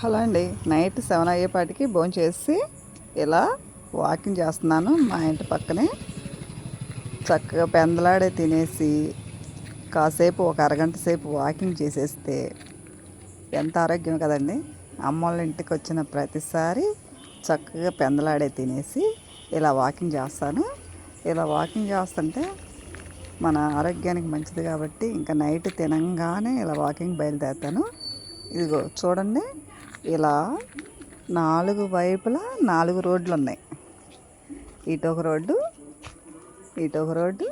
Hello అండి night seven అయ్యేపాటికి భోజనం చేసి ఇలా వాకింగ్ చేస్తున్నాను మా ఇంటి పక్కనే. చక్కగా పెందలాడే తినేసి కాసేపు ఒక అరగంట సేపు వాకింగ్ చేసేస్తే ఎంత ఆరోగ్యం కదండి. అమ్మ వాళ్ళ ఇంటికి వచ్చిన ప్రతిసారి చక్కగా పెందలాడే తినేసి ఇలా వాకింగ్ చేస్తాను. ఇలా వాకింగ్ చేస్తుంటే మన ఆరోగ్యానికి మంచిది కాబట్టి ఇంకా నైట్ తినంగానే ఇలా వాకింగ్ బయలుదేరుతాను. ఇదిగో చూడండి. ఇలా నాలుగు వైపులా నాలుగు రోడ్లు ఉన్నాయి. ఇటు ఒక రోడ్డు ఇటు ఒక రోడ్డు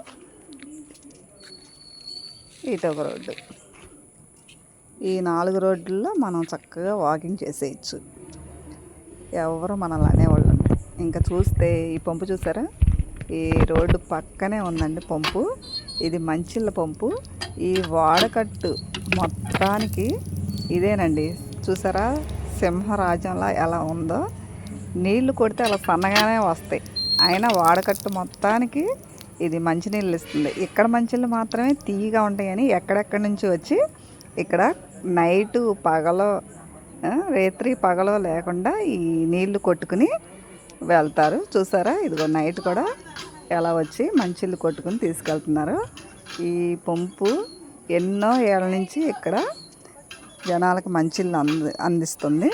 ఇటు ఒక రోడ్డు. ఈ నాలుగు రోడ్లలో మనం చక్కగా వాకింగ్ చేసేయచ్చు. ఎవరు మనల్ని అనేవాళ్ళు ఇంకా చూస్తే ఈ పంపు చూసారా? ఈ రోడ్డు పక్కనే ఉందండి పంపు. ఇది మంచిళ్ళ పంపు. ఈ వాడకట్టు మొత్తానికి ఇదేనండి. చూసారా? సింహరాజ్యంలా ఎలా ఉందో నీళ్ళు కొడితే అలా సన్నగానే వస్తాయి. అయినా వాడకట్టు మొత్తానికి ఇది మంచినీళ్ళు ఇస్తుంది. ఇక్కడ మంచినీళ్ళు మాత్రమే తీయగా ఉంటాయని ఎక్కడెక్కడి నుంచి వచ్చి ఇక్కడ నైటు పగలో రేత్రి పగలో లేకుండా ఈ నీళ్ళు కొట్టుకుని వెళ్తారు. చూసారా? ఇదిగో నైట్ కూడా ఎలా వచ్చి మంచిళ్ళు కొట్టుకుని తీసుకెళ్తున్నారు. ఈ పంపు ఎన్నో ఏళ్ళ నుంచి ఇక్కడ జనాలకు మంచి అంది అందిస్తుంది.